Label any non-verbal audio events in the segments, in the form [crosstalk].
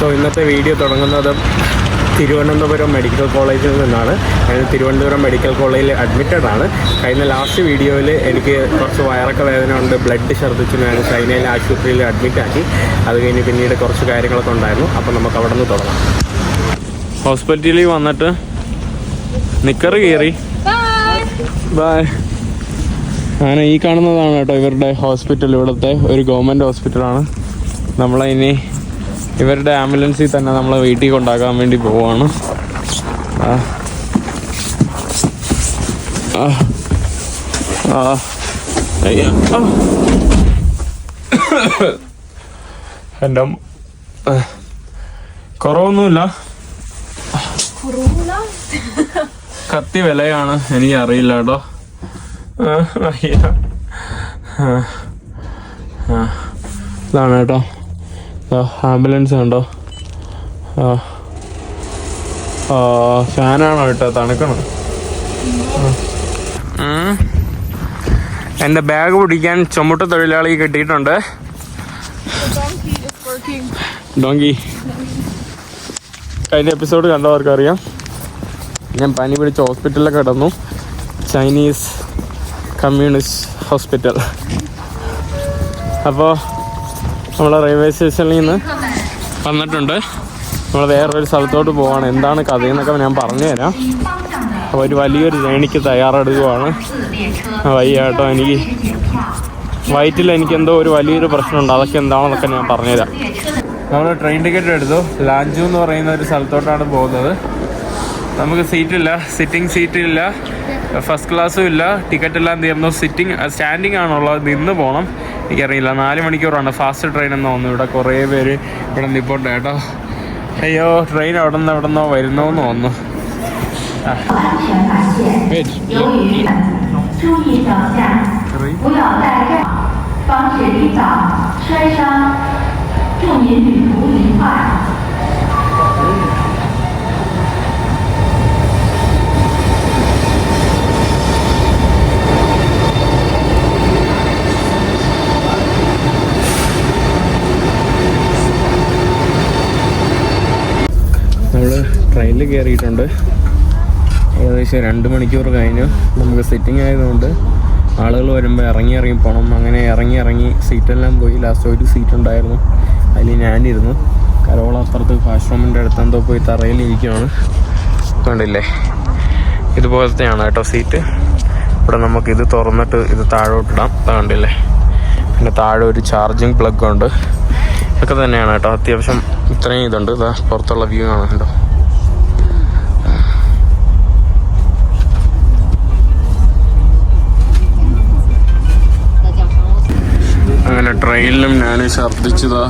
So ഇന്നത്തെ video തുടങ്ങുന്നത് Thiruvananthapuram medical കോളേജിൽ നിന്നാണ്. ഞാൻ തിരുവനന്തപുരം മെഡിക്കൽ കോളേജിൽ അഡ്മിറ്റഡ് ആണ്. കഴിഞ്ഞ ലാസ്റ്റ് വീഡിയോയിൽ എനിക്ക് കുറച്ച് വയറൊക്കെ വേദന ഉണ്ട് ബ്ലഡ് ഛർദ്ദിച്ചു ഞാൻ ചൈനയിലെ ആശുപത്രിയിൽ അഡ്മിറ്റ് ആക്കി. അത് കഴിഞ്ഞ് പിന്നീട് കുറച്ച് കാര്യങ്ങളൊക്കെ ഉണ്ടായിരുന്നു. അപ്പോൾ നമുക്ക് അവിടെ നിന്ന് തുടങ്ങാം. ഹോസ്പിറ്റലിൽ വന്നിട്ട് നിക്കറ് കയറി ബായ് അങ്ങനെ ഈ കാണുന്നതാണ് കേട്ടോ ഇവരുടെ ഹോസ്പിറ്റൽ ഇവിടുത്തെ ഒരു ഗവൺമെന്റ് ഹോസ്പിറ്റലാണ് നമ്മളതിനി ഇവരുടെ ആംബുലൻസിൽ തന്നെ നമ്മളെ വീട്ടിൽ കൊണ്ടാക്കാൻ വേണ്ടി പോവാണ്. എന്റെ. കുറവൊന്നുമില്ല. കത്തി വിലയാണ്. എനിക്ക് അറിയില്ല കേട്ടോ. ഇതാണ് കേട്ടോ. ആംബുലൻസ് ആ. ഫാനാണോ കേട്ടോ തണുക്കണം എന്റെ ബാഗ് പിടിക്കാൻ ചുമട്ട് തൊഴിലാളി കിട്ടിയിട്ടുണ്ട്. ഡോങ്കി. കഴിഞ്ഞ എപ്പിസോഡ് കണ്ടവർക്കറിയാം. ഞാൻ പനി പിടിച്ച ഹോസ്പിറ്റലിൽ കിടന്നു. Chinese communist hospital. അപ്പോൾ നമ്മൾ റെയിൽവേ സ്റ്റേഷനിൽ നിന്ന് വന്നിട്ടുണ്ട്. നമ്മൾ വേറൊരു സ്ഥലത്തോട്ട് പോവാണ്. എന്താണ് കഥ എന്നൊക്കെ ഞാൻ പറഞ്ഞു തരാം അപ്പോൾ ഒരു വലിയൊരു ജേണിക്ക് തയ്യാറെടുക്കുവാണ്. വയ്യ കേട്ടോ. എനിക്ക് വയറ്റിൽ എനിക്ക് എന്തോ ഒരു വലിയൊരു പ്രശ്നമുണ്ട്. അതൊക്കെ എന്താണെന്നൊക്കെ ഞാൻ പറഞ്ഞുതരാം. നമ്മൾ ട്രെയിൻ ടിക്കറ്റ് എടുത്തു. ലാഞ്ചു എന്ന് പറയുന്ന ഒരു സ്ഥലത്തോട്ടാണ് പോകുന്നത്. നമുക്ക് സീറ്റില്ല സിറ്റിംഗ് സീറ്റില്ല ഫസ്റ്റ് ക്ലാസ്സും ഇല്ല. ടിക്കറ്റ് എല്ലാം തീർന്നു. സിറ്റിംഗ് സ്റ്റാൻഡിംഗ് ആണുള്ളത്. നിന്ന് പോകണം എനിക്കറിയില്ല. നാല് മണിക്കൂറാണ്. ഫാസ്റ്റ് ട്രെയിൻ എന്ന് തോന്നുന്നു ഇവിടെ കുറേ പേര് ഇവിടെ നിപ്പോണ്ട് കേട്ടോ. അയ്യോ ട്രെയിൻ അവിടെ നിന്ന് എവിടെ നിന്നോ വരുന്നോ എന്ന് തോന്നുന്നു ആ. ട്രെയിനിൽ കയറിയിട്ടുണ്ട്. ഏകദേശം രണ്ട് മണിക്കൂർ കഴിഞ്ഞു. നമുക്ക് സിറ്റിംഗ് ആയതുകൊണ്ട് ആളുകൾ വരുമ്പോൾ ഇറങ്ങി ഇറങ്ങി പോകണം അങ്ങനെ ഇറങ്ങി ഇറങ്ങി സീറ്റെല്ലാം പോയി. ലാസ്റ്റ് ഒരു സീറ്റ് ഉണ്ടായിരുന്നു. അതിൽ ഞാനിരുന്നു. കരോള അപ്പുറത്ത് വാഷ്റൂമിന്റെ അടുത്ത് എന്തോ പോയി തറയിൽ ഇരിക്കുകയാണ് കണ്ടില്ലേ? ഇതുപോലത്തെയാണ് കേട്ടോ സീറ്റ് ഇവിടെ നമുക്ക് ഇത് തുറന്നിട്ട് ഇത് താഴോട്ടിടാം കണ്ടില്ലേ? പിന്നെ താഴെ ഒരു ചാർജിങ് പ്ലഗ് ഉണ്ട്. ഇതൊക്കെ തന്നെയാണ് കേട്ടോ. അത്യാവശ്യം ഇത്രയും ഇതുണ്ട്. ഇതാ പുറത്തുള്ള വ്യൂ ആണ് കേട്ടോ. ട്രെയിനിലും ഞാൻ ഛർദിച്ചതാ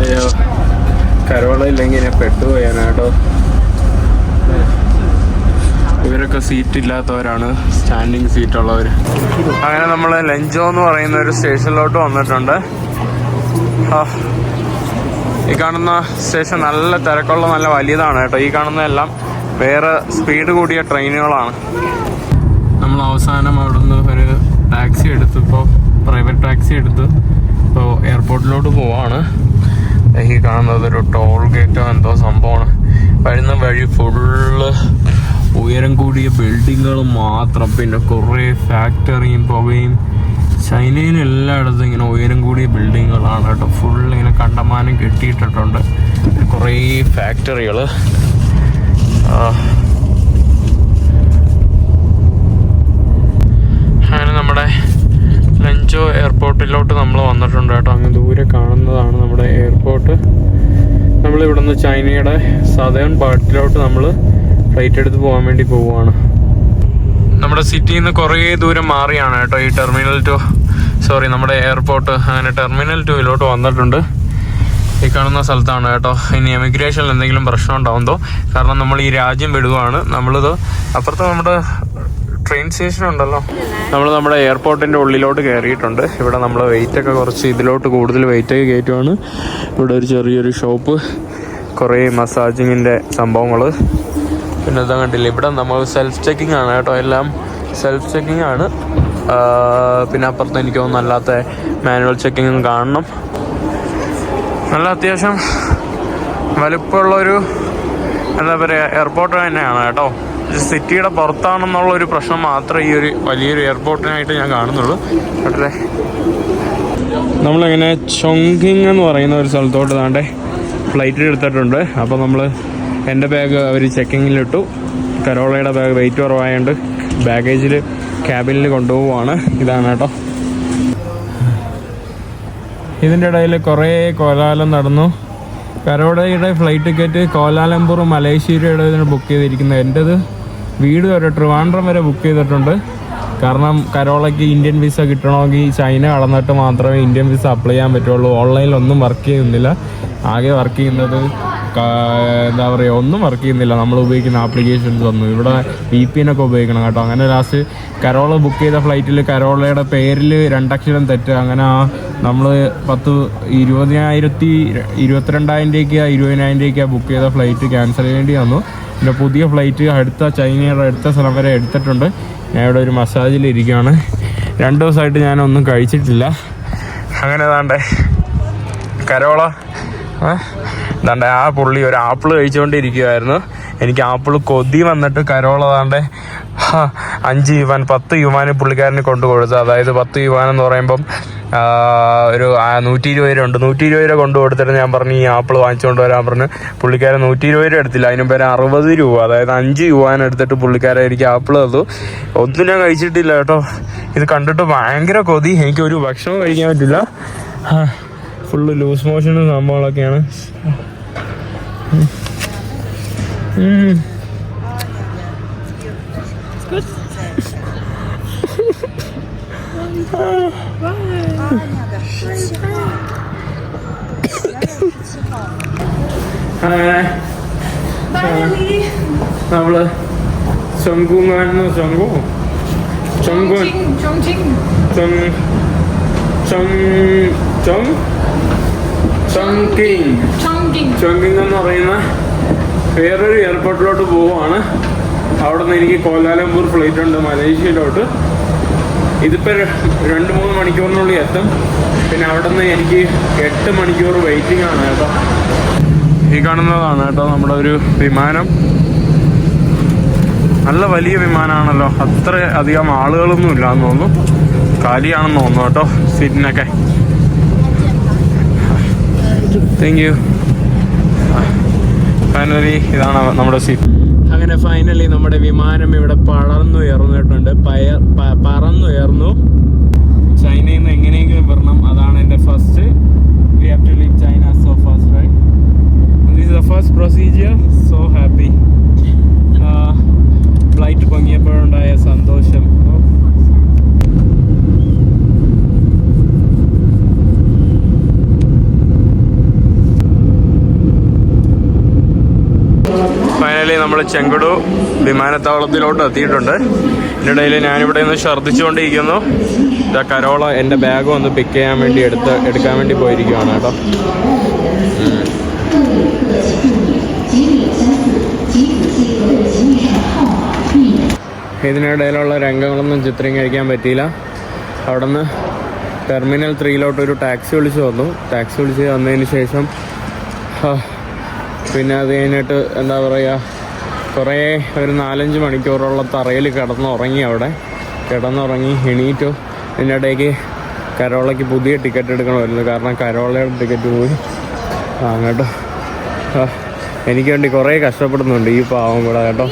അയ്യോ കരോള ഇല്ലെങ്കിൽ ഞാൻ പെട്ടുപോയാനാട്ടോ. ഇവരൊക്കെ സീറ്റ് ഇല്ലാത്തവരാണ്. സ്റ്റാൻഡിങ് സീറ്റ് ഉള്ളവർ അങ്ങനെ നമ്മൾ ലഞ്ചോ എന്ന് പറയുന്ന ഒരു സ്റ്റേഷനിലോട്ട് വന്നിട്ടുണ്ട്. ഈ കാണുന്ന സ്റ്റേഷൻ നല്ല തിരക്കുള്ള നല്ല വലിയതാണ് കേട്ടോ. ഈ കാണുന്ന എല്ലാം വേറെ സ്പീഡ് കൂടിയ ട്രെയിനുകളാണ് നമ്മൾ അവസാനം അവിടുന്ന് ഒരു ടാക്സി എടുത്തു. ഇപ്പോൾ പ്രൈവറ്റ് ടാക്സി എടുത്ത് ഇപ്പോൾ എയർപോർട്ടിലോട്ട് പോവാണ്. ഈ കാണുന്നത് ഒരു ടോൾ ഗേറ്റോ എന്തോ സംഭവമാണ്. വരുന്ന വഴി ഫുള്ള് ഉയരം കൂടിയ ബിൽഡിങ്ങുകൾ മാത്രം. പിന്നെ കുറേ ഫാക്ടറിയും പുകയും. ചൈനയിൽ എല്ലായിടത്തും ഇങ്ങനെ ഉയരം കൂടിയ ബിൽഡിങ്ങുകളാണ് കേട്ടോ. ഫുൾ ഇങ്ങനെ കണ്ടമാനം കെട്ടിയിട്ടിട്ടുണ്ട്. കുറേ ഫാക്ടറികൾ അങ്ങനെ നമ്മുടെ ലഞ്ചോ എയർപോർട്ടിലോട്ട് നമ്മൾ വന്നിട്ടുണ്ട് കേട്ടോ. അങ്ങ് ദൂരെ കാണുന്നതാണ് നമ്മുടെ എയർപോർട്ട്. നമ്മൾ നിന്ന് ചൈനയുടെ സദേൺ പാർട്ടിലോട്ട് നമ്മൾ ഫ്ലൈറ്റ് എടുത്ത് പോകാൻ വേണ്ടി പോവുകയാണ്. നമ്മുടെ സിറ്റിയിൽ നിന്ന് കുറേ ദൂരം മാറിയാണ് കേട്ടോ ഈ ടെർമിനൽ ടു സോറി നമ്മുടെ എയർപോർട്ട്. അങ്ങനെ ടെർമിനൽ ടുവിലോട്ട് വന്നിട്ടുണ്ട്. ഈ കാണുന്ന സ്ഥലത്താണ് കേട്ടോ. ഇനി എമിഗ്രേഷനിൽ എന്തെങ്കിലും പ്രശ്നം ഉണ്ടാവുന്നതോ? കാരണം നമ്മൾ ഈ രാജ്യം വിടുകയാണ് നമ്മളിത് അപ്പുറത്ത് നമ്മുടെ ട്രെയിൻ സ്റ്റേഷൻ ഉണ്ടല്ലോ. നമ്മൾ നമ്മുടെ എയർപോർട്ടിന്റെ ഉള്ളിലോട്ട് കയറിയിട്ടുണ്ട്. ഇവിടെ നമ്മൾ വെയിറ്റ് ഒക്കെ കുറച്ച് ഇതിലോട്ട് കൂടുതൽ വെയിറ്റ് ഒക്കെ കയറ്റുവാണ്. ഇവിടെ ഒരു ചെറിയൊരു ഷോപ്പ് കുറേ മസാജിങ്ങിന്റെ സംഭവങ്ങൾ പിന്നെ ഇതാ കണ്ടില്ല ഇവിടെ നമ്മൾ സെൽഫ് ചെക്കിംഗ് ആണ് കേട്ടോ. എല്ലാം സെൽഫ് ചെക്കിംഗ് ആണ് പിന്നെ അപ്പുറത്ത് എനിക്ക് തോന്നുന്നു അല്ലാത്ത മാനുവൽ ചെക്കിങ്ങും കാണണം. നല്ല അത്യാവശ്യം വലുപ്പമുള്ളൊരു എന്താ പറയുക എയർപോർട്ട് തന്നെയാണ് കേട്ടോ. സിറ്റിയുടെ പുറത്താണെന്നുള്ള ഒരു പ്രശ്നം മാത്രമേ ഈ ഒരു വലിയൊരു എയർപോർട്ടിനായിട്ട് ഞാൻ കാണുന്നുള്ളൂ. കേട്ടല്ലേ നമ്മളിങ്ങനെ ചൊങ്കിങ് എന്ന് പറയുന്ന ഒരു സ്ഥലത്തോട്ട് താണ്ടെ ഫ്ലൈറ്റിൽ എടുത്തിട്ടുണ്ട്. അപ്പോൾ നമ്മൾ എന്റെ ബാഗ് അവർ ചെക്കിങ്ങിലിട്ടു കരോളയുടെ ബാഗ് വെയിറ്റ് കുറവായതുകൊണ്ട് ബാഗേജിൽ ക്യാബിനിൽ കൊണ്ടുപോവുകയാണ് ഇതാണ് കേട്ടോ. ഇതിന്റെ ഇടയിൽ കുറേ കോലാലം നടന്നു. കരോടയുടെ ഫ്ലൈറ്റ് ടിക്കറ്റ് കോലാലംപൂർ മലേഷ്യയുടെ ഇതിന് ബുക്ക് ചെയ്തിരിക്കുന്നത് എന്റെത്. വീട് വരെ ട്രിവാൻഡ്രം വരെ ബുക്ക് ചെയ്തിട്ടുണ്ട്. കാരണം കരോളയ്ക്ക് ഇന്ത്യൻ വിസ കിട്ടണമെങ്കിൽ ചൈന കടന്നിട്ട് മാത്രമേ ഇന്ത്യൻ വിസ അപ്ലൈ ചെയ്യാൻ പറ്റുള്ളൂ. ഓൺലൈനിലൊന്നും വർക്ക് ചെയ്യുന്നില്ല. ആകെ വർക്ക് ചെയ്യുന്നത് എന്താ പറയുക ഒന്നും വർക്ക് ചെയ്യുന്നില്ല. നമ്മൾ ഉപയോഗിക്കുന്ന ആപ്ലിക്കേഷൻസ് ഒന്നും. ഇവിടെ വി പി ഒക്കെ ഉപയോഗിക്കണം കേട്ടോ. അങ്ങനെ ലാസ്റ്റ് കരോള ബുക്ക് ചെയ്ത ഫ്ലൈറ്റിൽ കരോളയുടെ പേരിൽ രണ്ടക്ഷരം തെറ്റ്. അങ്ങനെ ആ നമ്മൾ പത്ത് ഇരുപതിനായിരത്തി ഇരുപത്തിരണ്ടായിരം രൂപയ്ക്ക് ഇരുപതിനായിരം രൂപയ്ക്ക് ബുക്ക് ചെയ്ത ഫ്ലൈറ്റ് ക്യാൻസൽ ചെയ്യേണ്ടി വന്നു. പിന്നെ പുതിയ ഫ്ലൈറ്റ് അടുത്ത ചൈനയുടെ അടുത്ത സ്ഥലം വരെ എടുത്തിട്ടുണ്ട്. ഞാൻ ഇവിടെ ഒരു മസാജിൽ ഇരിക്കുകയാണ് രണ്ട് ദിവസമായിട്ട് ഞാനൊന്നും കഴിച്ചിട്ടില്ല. അങ്ങനെ താണ്ടേ കരോള ദാണ്ടെ ആ പുള്ളി ഒരു ആപ്പിൾ കഴിച്ചുകൊണ്ടിരിക്കുവായിരുന്നു എനിക്ക് ആപ്പിൾ കൊതി വന്നിട്ട് കരോളതാണ്ട് അഞ്ച് യുവാൻ പത്ത് യുവാന് പുള്ളിക്കാരന് കൊണ്ടു കൊടുത്തു അതായത് പത്ത് യുവാൻ എന്ന് പറയുമ്പം ഒരു നൂറ്റി ഇരുപത് രൂപ ഉണ്ട്. നൂറ്റി ഇരുപത് രൂപ കൊണ്ടു കൊടുത്തിട്ട് ഞാൻ പറഞ്ഞു ഈ ആപ്പിൾ വാങ്ങിച്ചുകൊണ്ട് വരാൻ പറഞ്ഞു പുള്ളിക്കാരൻ നൂറ്റി ഇരുപത് രൂപ എടുത്തില്ല. അതിന് പേര് അറുപത് രൂപ അതായത് അഞ്ച് യുവാൻ എടുത്തിട്ട് പുള്ളിക്കാരൻ എനിക്ക് ആപ്പിൾ തന്നു. ഒന്നും ഞാൻ കഴിച്ചിട്ടില്ല കേട്ടോ. ഇത് കണ്ടിട്ട് ഭയങ്കര കൊതി. എനിക്ക് ഒരു ഭക്ഷണം കഴിക്കാൻ പറ്റില്ല. ഫുള്ള് ലൂസ് മോഷനും സംഭവങ്ങളൊക്കെയാണ്. അങ്ങനെ നമ്മൾ ചൊങ്കുങ്ങാന്ന് ചൊങ്കു? ചൊങ്കു ചൊങ് ചൊങ് ചൊങ്. ചൊങ്കിങ്. ചങ്കിങ്. എന്ന് പറയുന്ന വേറൊരു എയർപോർട്ടിലോട്ട് പോവുകയാണ്. അവിടെ നിന്ന് എനിക്ക് കോലാലംപൂർ ഫ്ലൈറ്റ് ഉണ്ട് മലേഷ്യയിലോട്ട്. ഇതിപ്പോൾ രണ്ട് മൂന്ന് മണിക്കൂറിനുള്ളിൽ എത്തും. പിന്നെ അവിടെ നിന്ന് എനിക്ക് എട്ട് മണിക്കൂർ വെയിറ്റിംഗ് ആണ് കേട്ടോ. ഈ കാണുന്നതാണ് കേട്ടോ നമ്മുടെ ഒരു വിമാനം. നല്ല വലിയ വിമാനമാണല്ലോ. അത്ര അധികം ആളുകളൊന്നും ഇല്ലാന്ന് തോന്നുന്നു. കാലിയാണെന്ന് തോന്നുന്നു കേട്ടോ. സീറ്റിനൊക്കെ. താങ്ക് യു ഫൈനലി ഇതാണ് നമ്മുടെ സീറ്റ് അങ്ങനെ ഫൈനലി നമ്മുടെ വിമാനം ഇവിടെ പറന്നുയർന്നിട്ടുണ്ട് പയ പറന്നുയർന്നു ചൈനയിൽ നിന്ന് എങ്ങനെയെങ്കിലും വരണം. അതാണ് എന്റെ first we have to leave China so fast right this the first procedure so happy flight പൊങ്ങിയപ്പോഴുണ്ടായ സന്തോഷം ഓ. ഫൈനലി നമ്മൾ ചെങ്കടു വിമാനത്താവളത്തിലോട്ട് എത്തിയിട്ടുണ്ട്. ഇതിനിടയിൽ ഞാനിവിടെ നിന്ന് ഛർദ്ദിച്ചുകൊണ്ടിരിക്കുന്നു. ഇതാ കരോള എന്റെ ബാഗ് ഒന്ന് പിക്ക് ചെയ്യാൻ വേണ്ടി എടുത്ത് എടുക്കാൻ വേണ്ടി പോയിരിക്കുകയാണ് കേട്ടോ. ഇതിനിടയിലുള്ള രംഗങ്ങളൊന്നും ചിത്രീകരിക്കാൻ പറ്റിയില്ല. അവിടെ നിന്ന് ടെർമിനൽ ത്രീയിലോട്ട് ഒരു ടാക്സി വിളിച്ച് വന്നു. ടാക്സി വിളിച്ച് വന്നതിന് ശേഷം പിന്നെ അത് കഴിഞ്ഞിട്ട് എന്താ പറയുക കുറേ ഒരു നാലഞ്ച് മണിക്കൂറുള്ള തറയിൽ കിടന്നുറങ്ങി അവിടെ. കിടന്നുറങ്ങി എണീറ്റു. ഇതിന്റെ ഇടയ്ക്ക് കരോളയ്ക്ക് പുതിയ ടിക്കറ്റ് എടുക്കണമായിരുന്നു. കാരണം കരോളയുടെ ടിക്കറ്റ് പോയി. ആ എനിക്ക് വേണ്ടി കുറേ കഷ്ടപ്പെടുന്നുണ്ട് ഈ പാവം കൂടെ കേട്ടോ.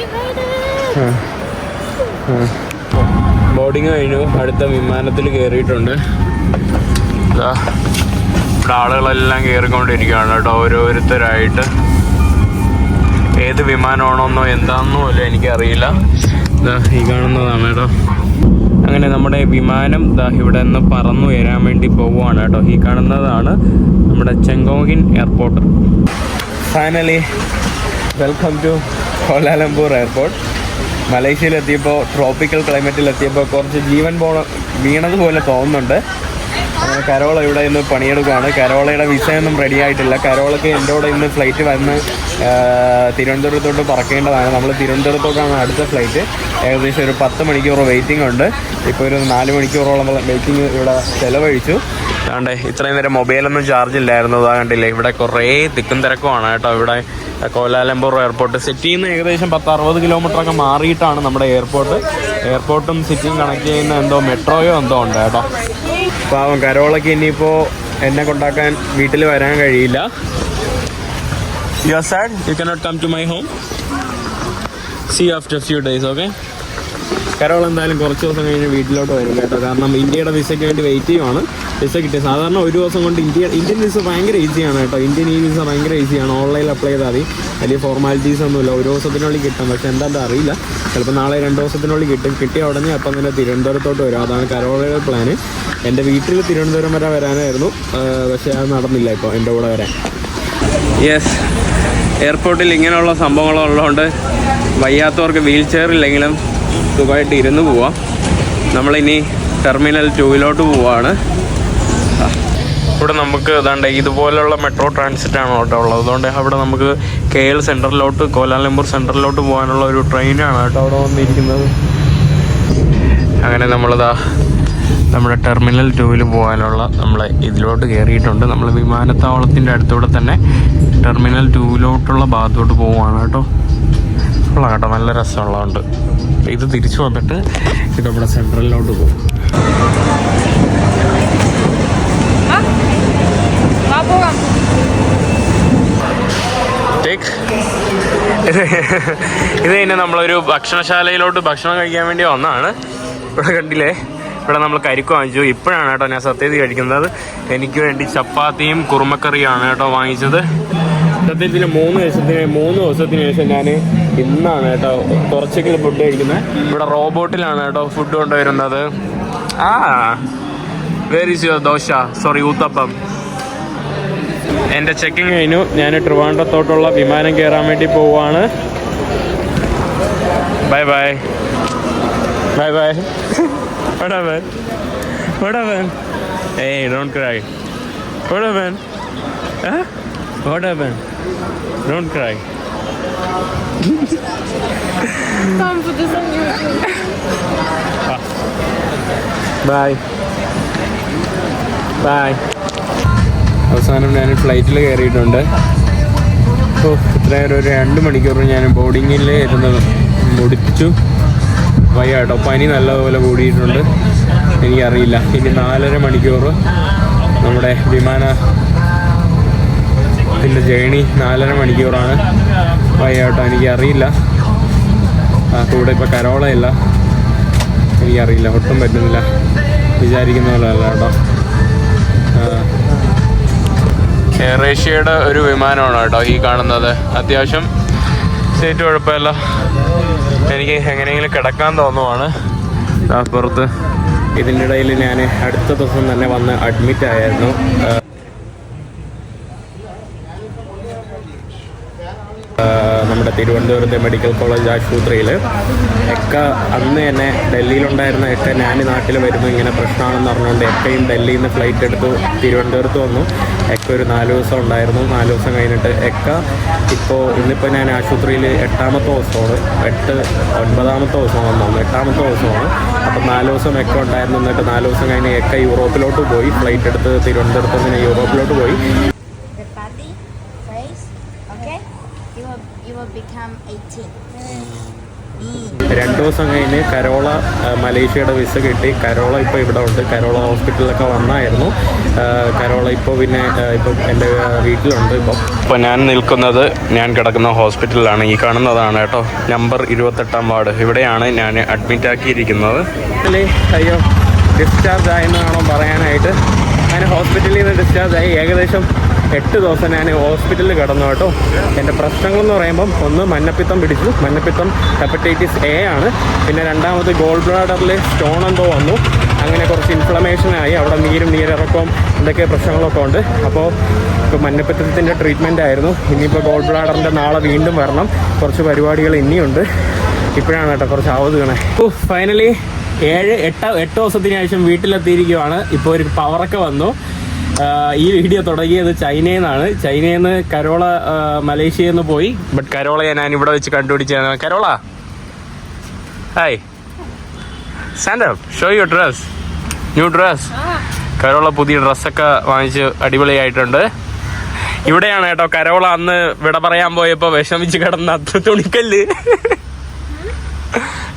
ബോർഡിങ് കഴിഞ്ഞു. അടുത്ത വിമാനത്തിൽ കയറിയിട്ടുണ്ട്. ഇവിടെ ആളുകളെല്ലാം കയറിക്കൊണ്ടിരിക്കുകയാണ് കേട്ടോ. ഓരോരുത്തരായിട്ട്. ഏത് വിമാനമാണോന്നോ എന്താണെന്നോ അല്ല എനിക്കറിയില്ല. ഈ കാണുന്നതാണ് കേട്ടോ. അങ്ങനെ നമ്മുടെ വിമാനം ദാ ഇവിടെ നിന്ന് പറന്നു വരാൻ വേണ്ടി പോവുകയാണ് കേട്ടോ. ഈ കാണുന്നതാണ് നമ്മുടെ Chongqing airport. Finally welcome to Kuala Lumpur airport മലേഷ്യയിലെത്തിയപ്പോൾ tropical ക്ലൈമറ്റിൽ എത്തിയപ്പോൾ കുറച്ച് ജീവൻ പോണ വീണതുപോലെ തോന്നുന്നുണ്ട്. കരോള ഇവിടെ ഇന്ന് പണിയെടുക്കുകയാണ്. കരോളയുടെ വിസ ഒന്നും റെഡി ആയിട്ടില്ല. കരോളയ്ക്ക് എന്റെ കൂടെ ഇന്ന് ഫ്ലൈറ്റ് വന്ന് തിരുവനന്തപുരത്തോട്ട് പറക്കേണ്ടതാണ്. നമ്മൾ തിരുവനന്തപുരത്തോട്ടാണ് അടുത്ത ഫ്ലൈറ്റ് ഏകദേശം ഒരു പത്ത് മണിക്കൂർ വെയിറ്റിംഗ് ഉണ്ട്. ഇപ്പോൾ ഒരു നാല് മണിക്കൂറോളം വെയിറ്റിംഗ് ഇവിടെ ചിലവഴിച്ചു. അതുകൊണ്ട് ഇത്രയും നേരം മൊബൈലൊന്നും ചാർജ് ഇല്ലായിരുന്നു. അതാ കണ്ടില്ലേ ഇവിടെ കുറേ തിക്കും തിരക്കുമാണ് കേട്ടോ. ഇവിടെ കോലാലംപൂർ എയർപോർട്ട് സിറ്റിയിൽ നിന്ന് ഏകദേശം പത്ത് അറുപത് കിലോമീറ്റർ ഒക്കെ മാറിയിട്ടാണ് നമ്മുടെ എയർപോർട്ട് എയർപോർട്ടും സിറ്റിയും കണക്ട് ചെയ്യുന്ന എന്തോ മെട്രോയോ എന്തോ ഉണ്ട് കേട്ടോ. പാവം കരോളൊക്കെ ഇനിയിപ്പോൾ എന്നെ കൊണ്ടാക്കാൻ വീട്ടിൽ വരാൻ കഴിയില്ല. You are sad you cannot come to my home see after few days okay Carol എന്തായാലും കുറച്ച് ദിവസം കഴിഞ്ഞ് വീട്ടിലോട്ട് വരും കേട്ടോ. കാരണം ഇന്ത്യയുടെ വിസയ്ക്ക് വേണ്ടി വെയിറ്റ് ചെയ്യുവാണ്. വിസ കിട്ടിയ സാധാരണ ഒരു ദിവസം കൊണ്ട് ഇന്ത്യ ഇന്ത്യൻ വിസ ഭയങ്കര ഈസിയാണ് കേട്ടോ. ഇന്ത്യൻ ഈ വിസ ഭയങ്കര ഈസിയാണ് ഓൺലൈനിൽ അപ്ലൈ ചെയ്താൽ മതി. വലിയ ഫോർമാലിറ്റീസ് ഒന്നുമില്ല. ഒരു ദിവസത്തിനുള്ളിൽ കിട്ടും. പക്ഷെ എന്താണെന്ന് അറിയില്ല. ചിലപ്പോൾ നാളെ രണ്ട് ദിവസത്തിനുള്ളിൽ കിട്ടും. കിട്ടിയ ഉടനെ അപ്പം തന്നെ തിരുവനന്തപുരത്തോട്ട് വരും. അതാണ് കരോളയുടെ പ്ലാന് എന്റെ വീട്ടിൽ തിരുവനന്തപുരം വരെ വരാനായിരുന്നു. പക്ഷെ അത് നടന്നില്ല ഇപ്പോൾ എന്റെ കൂടെ വരാൻ. യെസ് എയർപോർട്ടിൽ ഇങ്ങനെയുള്ള സംഭവങ്ങളുള്ളതുകൊണ്ട് വയ്യാത്തവർക്ക് വീൽ ചെയർ ഇല്ലെങ്കിലും സുഖമായിട്ട് ഇരുന്ന് പോവാം. നമ്മളിനി ടെർമിനൽ ടൂവിലോട്ട് പോവാണ്. ഇവിടെ നമുക്ക് ഏതാണ്ട് ഇതുപോലെയുള്ള മെട്രോ ട്രാൻസിറ്റ് ആണ് കേട്ടോ ഉള്ളത്. അതുകൊണ്ട് അവിടെ നമുക്ക് കെ എൽ സെന്ററിലോട്ട് കോലാലംപൂർ സെന്ററിലോട്ട് പോകാനുള്ള ഒരു ട്രെയിനാണ് കേട്ടോ അവിടെ വന്നിരിക്കുന്നത്. അങ്ങനെ നമ്മളിതാ നമ്മുടെ ടെർമിനൽ ടൂവിൽ പോകാനുള്ള നമ്മൾ ഇതിലോട്ട് കയറിയിട്ടുണ്ട്. നമ്മൾ വിമാനത്താവളത്തിന്റെ അടുത്തൂടെ തന്നെ ടെർമിനൽ ടൂവിലോട്ടുള്ള ഭാഗത്തോട്ട് പോവുകയാണ് കേട്ടോ. ഉള്ള കേട്ടോ നല്ല രസമുള്ളതുണ്ട് ഇത് തിരിച്ചു വന്നിട്ട് ഇത് നമ്മുടെ സെൻട്രലിലോട്ട് പോകും. ഇത് കഴിഞ്ഞ് നമ്മളൊരു ഭക്ഷണശാലയിലോട്ട് ഭക്ഷണം കഴിക്കാൻ വേണ്ടി വന്നതാണ്. ഇവിടെ കണ്ടില്ലേ? ഇവിടെ നമ്മൾ കരിക്ക് വാങ്ങിച്ചു. ഇപ്പോഴാണ് കേട്ടോ ഞാൻ സത്യത്തിൽ കഴിക്കുന്നത്. എനിക്ക് വേണ്ടി ചപ്പാത്തിയും കുറുമക്കറിയാണ് കേട്ടോ വാങ്ങിച്ചത്. സത്യത്തിൽ മൂന്ന് ദിവസത്തിന് മൂന്ന് ദിവസത്തിന് ശേഷം ഞാൻ ഇന്നാണ് കേട്ടോ കുറച്ചെങ്കിലും ഫുഡ് കഴിക്കുന്നത്. ഇവിടെ റോബോട്ടിലാണ് കേട്ടോ ഫുഡ് കൊണ്ടുവരുന്നത്. ആ where is your dosa? Sorry uttapam. എന്റെ ചെക്കിങ് കഴിഞ്ഞു. ഞാൻ ട്രിവാൻഡ്രത്തോട്ടുള്ള വിമാനം കയറാൻ വേണ്ടി പോവാണ്. Bye bye bye bye What happened? What happened? Hey, don't cry. What happened? Huh? What happened? Don't cry. Time for this on YouTube. Bye. Bye. അവസാനം ഞാൻ ഫ്ലൈറ്റിൽ കയറിയിട്ടുണ്ട് ഓ ഇത്രയും ഒരു രണ്ട് മണിക്കൂർ ഞാൻ ബോർഡിങ്ങിൽ ഇരുന്ന് മുടിച്ചു വയ്യാട്ടോ. പനി നല്ലതുപോലെ കൂടിയിട്ടുണ്ട്. എനിക്കറിയില്ല. ഇനി നാലര മണിക്കൂർ നമ്മുടെ വിമാന ഇതിന്റെ ജേണി നാലര മണിക്കൂറാണ്. വയ്യാട്ടോ എനിക്കറിയില്ല. ആ കൂടെ ഇപ്പോൾ കരോളയില്ല എനിക്കറിയില്ല. ഒട്ടും പറ്റുന്നില്ല. വിചാരിക്കുന്ന പോലെ അല്ല കേട്ടോ. എയർ ഏഷ്യയുടെ ഒരു വിമാനമാണ് കേട്ടോ ഈ കാണുന്നത്. അത്യാവശ്യം സീറ്റ് കുഴപ്പമില്ല. എനിക്ക് എങ്ങനെയെങ്കിലും കിടക്കാൻ തോന്നുവാണ്. അപ്പുറത്ത് പുറത്ത് ഇതിന്റെ ഇടയിൽ ഞാൻ അടുത്ത ദിവസം തന്നെ വന്ന് അഡ്മിറ്റ് ആയിരുന്നു ആ, ആ, നമ്മുടെ തിരുവനന്തപുരത്തെ മെഡിക്കൽ കോളേജ് ആശുപത്രിയിൽ എക്ക അന്ന് തന്നെ ഡൽഹിയിലുണ്ടായിരുന്ന എക്ക ഞാൻ നാട്ടിൽ വരുന്നു ഇങ്ങനെ പ്രശ്നമാണെന്ന് പറഞ്ഞുകൊണ്ട് എക്കയും ഡൽഹിയിൽ നിന്ന് ഫ്ലൈറ്റ് എടുത്തു തിരുവനന്തപുരത്ത് വന്നു. എക്ക ഒരു നാല് ദിവസം ഉണ്ടായിരുന്നു. നാല് ദിവസം കഴിഞ്ഞിട്ട് എക്ക ഇപ്പോൾ ഇന്നിപ്പോൾ ഞാൻ ആശുപത്രിയിൽ എട്ടാമത്തെ ദിവസമാണ്. എട്ട് ഒൻപതാമത്തെ ദിവസമാണ് തോന്നുന്നു എട്ടാമത്തെ ദിവസമാണ്. അപ്പം നാല് ദിവസം എക്ക ഉണ്ടായിരുന്നു. എന്നിട്ട് നാല് ദിവസം കഴിഞ്ഞ് എക്ക യൂറോപ്പിലോട്ട് പോയി. ഫ്ലൈറ്റ് എടുത്ത് തിരുവനന്തപുരത്ത് നിന്ന് യൂറോപ്പിലോട്ട് പോയി. രണ്ട് ദിവസം കഴിഞ്ഞ് കരോള മലേഷ്യയുടെ വിസ കിട്ടി. കരോള ഇപ്പോൾ ഇവിടെ ഉണ്ട്. കരോള ഹോസ്പിറ്റലിലൊക്കെ വന്നായിരുന്നു. കരോള ഇപ്പോൾ പിന്നെ ഇപ്പോൾ എന്റെ വീട്ടിലുണ്ട് ഇപ്പോൾ ഇപ്പോൾ ഞാൻ നിൽക്കുന്നത് ഞാൻ കിടക്കുന്ന ഹോസ്പിറ്റലിലാണ്. ഈ കാണുന്നതാണ് കേട്ടോ. നമ്പർ ഇരുപത്തെട്ടാം വാർഡ്. ഇവിടെയാണ് ഞാൻ അഡ്മിറ്റ് ആക്കിയിരിക്കുന്നത് അയ്യോ. ഡിസ്ചാർജ് ആയെന്നാണോ പറയാനായിട്ട്. ഞാൻ ഹോസ്പിറ്റലിൽ നിന്ന് ഡിസ്ചാർജ് ആയി. ഏകദേശം എട്ട് ദിവസം ഞാൻ ഹോസ്പിറ്റലിൽ കിടന്നു കേട്ടോ. എന്റെ പ്രശ്നങ്ങളെന്ന് പറയുമ്പം ഒന്ന് മഞ്ഞപ്പിത്തം പിടിച്ചു. മഞ്ഞപ്പിത്തം ഹെപ്പറ്റൈറ്റിസ് എ ആണ്. പിന്നെ രണ്ടാമത് ഗോൾഡ് ബ്ലാഡറിൽ സ്റ്റോൺ എന്തോ വന്നു. അങ്ങനെ കുറച്ച് ഇൻഫ്ലമേഷനായി അവിടെ നീരും നീരിറക്കവും എന്തൊക്കെ പ്രശ്നങ്ങളൊക്കെ ഉണ്ട്. അപ്പോൾ ഇപ്പോൾ മഞ്ഞപ്പിത്തത്തിന്റെ ട്രീറ്റ്മെന്റ് ആയിരുന്നു. ഇനിയിപ്പോൾ ഗോൾഡ് ബ്ലാഡറിന്റെ നാളെ വീണ്ടും വരണം. കുറച്ച് പരിപാടികൾ ഇനിയുണ്ട്. ഇപ്പോഴാണ് കേട്ടോ കുറച്ച് ആവത് വീണേ ഓ ഫൈനലി ഏഴ് എട്ട് എട്ട് ദിവസത്തിന് ശേഷം വീട്ടിലെത്തിയിരിക്കുവാണ്. ഇപ്പോൾ ഒരു പവറൊക്കെ വന്നു. ഈ വീഡിയോ തുടങ്ങിയത് ചൈനയിൽ നിന്നാണ് ചൈനയിൽ നിന്ന് കരോള മലേഷ്യയിൽ നിന്ന് പോയി. ബട്ട് കരോളയെ ഞാൻ ഇവിടെ വെച്ച് കണ്ടുപിടിച്ചാണ് Carola hi stand up show you dress new dress Carola പുതിയ ഡ്രസ്സൊക്കെ വാങ്ങിച്ച് അടിപൊളിയായിട്ടുണ്ട്. ഇവിടെയാണ് കേട്ടോ കരോള അന്ന് വിട പറയാൻ പോയപ്പോ വിഷമിച്ച് കിടന്ന അത്ര തുണിക്കല്ല്.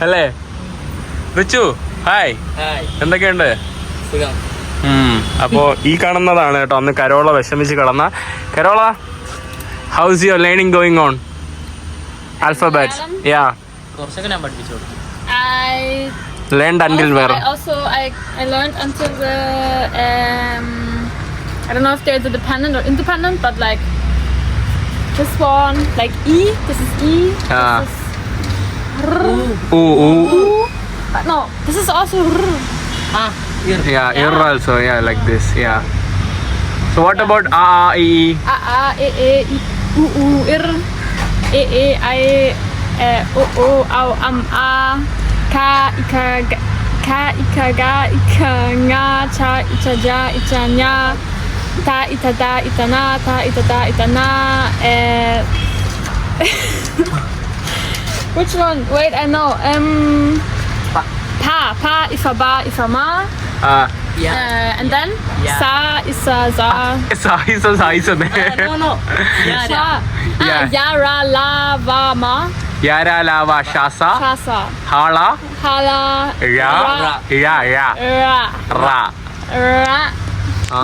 അല്ലേ? റിച്ചു ഹായ് എന്തൊക്കെയുണ്ട്? ഉം, അപ്പോ ഈ കാണുന്നതാണ് കേട്ടോ അന്ന് കരോള വിഷമിച്ച് കിടന്ന Carola house your learning going on alphabets yeah കുറച്ചൊക്കെ ഞാൻ പഠിപ്പിച്ചു കൊടുത്തു I learned until where I also I, I learned until the um I don't know if there's a dependent or independent, but like this one, like E, this is E, Ah. this is R, ud ud but no, this is also R. ആ Ear. Yeah, ear also. Yeah, like this. Yeah. So what about a a e e? A a e e i u u ir e e i e o o au am a ka i ka ka ga i nga cha i ja i nya ta i da i na ta i da i na e [laughs] Which one? Wait, I know. Um, pa pa ifa ba ifa ma. Ah. Yeah uh, and then? Yeah. Sa Isa Za. സായിസ സായിസ no no yeah Sa. Yeah. ah, Yara Lava Ma. ലാവ ഷാസ Shasa ഹാള Hala. ഴ Ra. ഴ ഴ Ra റ Ra. ആ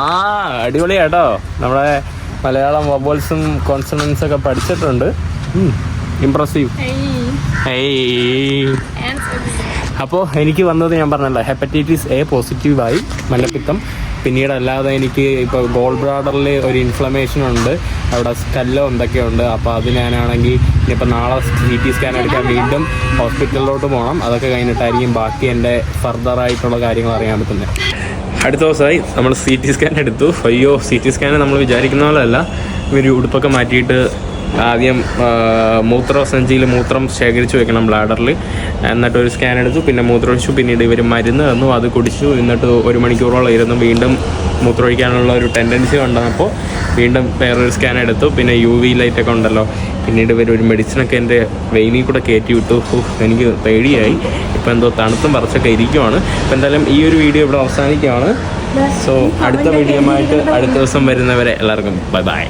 അടിപൊളിയാട്ടോ. നമ്മുടെ മലയാളം വബോൾസും കോൺസണൻസ് ഒക്കെ പഠിച്ചിട്ടുണ്ട് ഇംപ്രസീവ് and അപ്പോൾ എനിക്ക് വന്നത് ഞാൻ പറഞ്ഞല്ലോ ഹെപ്പറ്റൈറ്റിസ് എ പോസിറ്റീവായി മലപ്പിത്തം. പിന്നീട് അല്ലാതെ എനിക്ക് ഇപ്പോൾ ഗോൾ ബ്രാഡറിൽ ഒരു ഇൻഫ്ലമേഷൻ ഉണ്ട് അവിടെ സ്കല്ലോ എന്തൊക്കെയുണ്ട് അപ്പോൾ അത് ഞാനാണെങ്കിൽ ഇനിയിപ്പോൾ നാളെ സി ടി സ്കാൻ എടുക്കാൻ വീണ്ടും ഹോസ്പിറ്റലിലോട്ട് പോകണം അതൊക്കെ കഴിഞ്ഞിട്ടായിരിക്കും ബാക്കി എന്റെ ഫർദർ ആയിട്ടുള്ള കാര്യങ്ങൾ അറിയാൻ പറ്റുന്നത്. അടുത്ത ദിവസമായി നമ്മൾ സി ടി സ്കാൻ എടുത്തു. അയ്യോ സി ടി സ്കാൻ നമ്മൾ വിചാരിക്കുന്ന പോലെ അല്ല ഇവർ ഉടുപ്പൊക്കെ മാറ്റിയിട്ട് ആദ്യം മൂത്രസഞ്ചിയിൽ മൂത്രം ശേഖരിച്ചു വെക്കണം ബ്ലാഡറിൽ എന്നിട്ട് ഒരു സ്കാൻ എടുത്തു. പിന്നെ മൂത്രമൊഴിച്ചു. പിന്നീട് ഇവർ മരുന്ന് തന്നു. അത് കുടിച്ചു. എന്നിട്ട് ഒരു മണിക്കൂറോളം ഇരുന്നു വീണ്ടും മൂത്രമൊഴിക്കാനുള്ള ഒരു ടെൻഡൻസി ഉണ്ടെന്നപ്പോൾ വീണ്ടും വേറൊരു സ്കാൻ എടുത്തു. പിന്നെ യു വി ലൈറ്റൊക്കെ ഉണ്ടല്ലോ. പിന്നീട് ഇവർ ഒരു മെഡിസിനൊക്കെ എന്റെ വെയിനിൽ കൂടെ കയറ്റി വിട്ടു. എനിക്ക് പേടിയായി. ഇപ്പം എന്തോ തണുത്തും പറച്ചൊക്കെ ഇരിക്കുവാണ്. അപ്പം എന്തായാലും ഈ ഒരു വീഡിയോ ഇവിടെ അവസാനിക്കുകയാണ്. സോ അടുത്ത വീഡിയോ ആയിട്ട് അടുത്ത ദിവസം വരുന്നവരെ എല്ലാവർക്കും ബൈ ബൈ